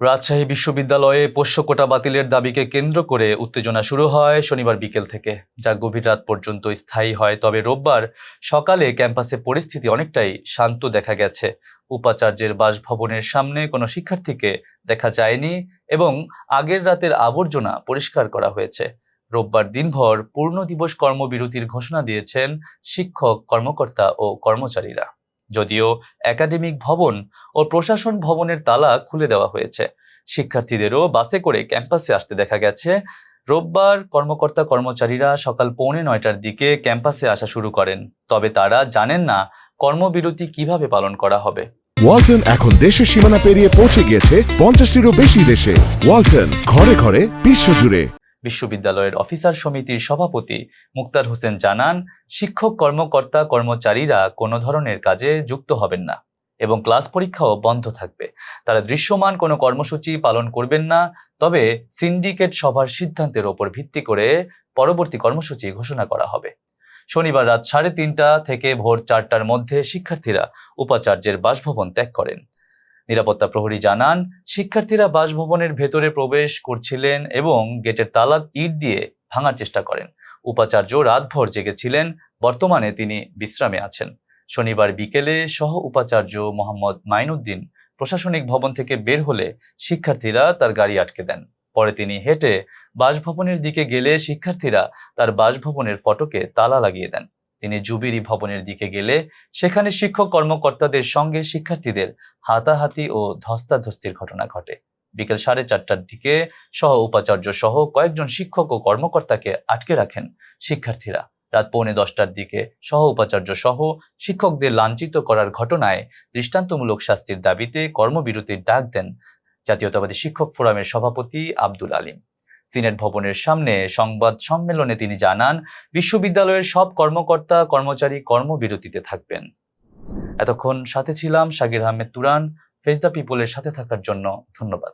রাজশাহী বিশ্ববিদ্যালয়ে পোষ্য কোটা বাতিলের দাবিকে কেন্দ্র করে উত্তেজনা শুরু হয় শনিবার বিকেল থেকে। যা গভীর রাত পর্যন্ত স্থায়ী হয়, তবে রোববার সকালে ক্যাম্পাসে পরিস্থিতি অনেকটাই শান্ত দেখা গেছে। উপাচার্যের বাসভবনের সামনে কোনো শিক্ষার্থীকে দেখা যায়নি এবং আগের রাতের আবর্জনা পরিষ্কার করা হয়েছে। রোববার দিনভর পূর্ণ দিবস কর্মবিরতির ঘোষণা দিয়েছেন শিক্ষক, কর্মকর্তা ও কর্মচারীরা। যদিও একাডেমিক ভবন ও প্রশাসন ভবনের তালা খুলে দেওয়া হয়েছে। শিক্ষার্থীদেরও বাসে করে ক্যাম্পাসে আসতে দেখা গেছে। রোববার কর্মকর্তা কর্মচারীরা সকাল পৌনে নয়টার দিকে ক্যাম্পাসে আসা শুরু করেন। তবে তারা জানেন না কর্মবিরতি কীভাবে পালন করা হবে। ওয়ালটন এখন দেশের সীমানা পেরিয়ে পৌঁছে গিয়েছে পঞ্চাশটিরও বেশি দেশে। ওয়ালটন ঘরে ঘরে বিশ্বজুড়ে। বিশ্ববিদ্যালয়ের অফিসার সমিতির সভাপতি মুক্তার হোসেন জানান, শিক্ষক, কর্মকর্তা, কর্মচারীরা কোনো ধরনের কাজে যুক্ত হবেন না এবং ক্লাস পরীক্ষাও বন্ধ থাকবে। তারা দৃশ্যমান কোনো কর্মসূচি পালন করবেন না, তবে সিন্ডিকেট সভার সিদ্ধান্তের ওপর ভিত্তি করে পরবর্তী কর্মসূচি ঘোষণা করা হবে। শনিবার রাত সাড়ে তিনটা থেকে ভোর চারটার মধ্যে শিক্ষার্থীরা উপাচার্যের বাসভবন ত্যাগ করেন। নিরাপত্তা প্রহরী জানান, শিক্ষার্থীরা বাসভবনের ভেতরে প্রবেশ করছিলেন এবং গেটের তালা ইট দিয়ে ভাঙার চেষ্টা করেন। উপাচার্য রাতভর জেগেছিলেন, বর্তমানে তিনি বিশ্রামে আছেন। শনিবার বিকেলে সহ উপাচার্য মোহাম্মদ মাইনুদ্দিন প্রশাসনিক ভবন থেকে বের হলে শিক্ষার্থীরা তার গাড়ি আটকে দেন। পরে তিনি হেঁটে বাসভবনের দিকে গেলে শিক্ষার্থীরা তার বাসভবনের ফটকে তালা লাগিয়ে দেন। তিনি জুবিরি ভবনের দিকে গেলে সেখানে শিক্ষক কর্মকর্তাদের সঙ্গে শিক্ষার্থীদের হাতাহাতি ও ধস্তাধস্তির ঘটনা ঘটে। বিকেল সাড়ে চারটার দিকে সহ উপাচার্য সহ কয়েকজন শিক্ষক ও কর্মকর্তাকে আটকে রাখেন শিক্ষার্থীরা। রাত পৌনে দশটার দিকে সহ উপাচার্য সহ শিক্ষকদের লাঞ্ছিত করার ঘটনায় দৃষ্টান্তমূলক শাস্তির দাবিতে কর্মবিরতির ডাক দেন জাতীয়তাবাদী শিক্ষক ফোরামের সভাপতি আব্দুল আলিম। সিনেট ভবনের সামনে সংবাদ সম্মেলনে তিনি জানান, বিশ্ববিদ্যালয়ের সব কর্মকর্তা, কর্মচারী কর্মবিরতিতে থাকবেন। এতক্ষণ সাথে ছিলাম শাকির আহমেদ তুরান। ফেস দ্য পিপলের সাথে থাকার জন্য ধন্যবাদ।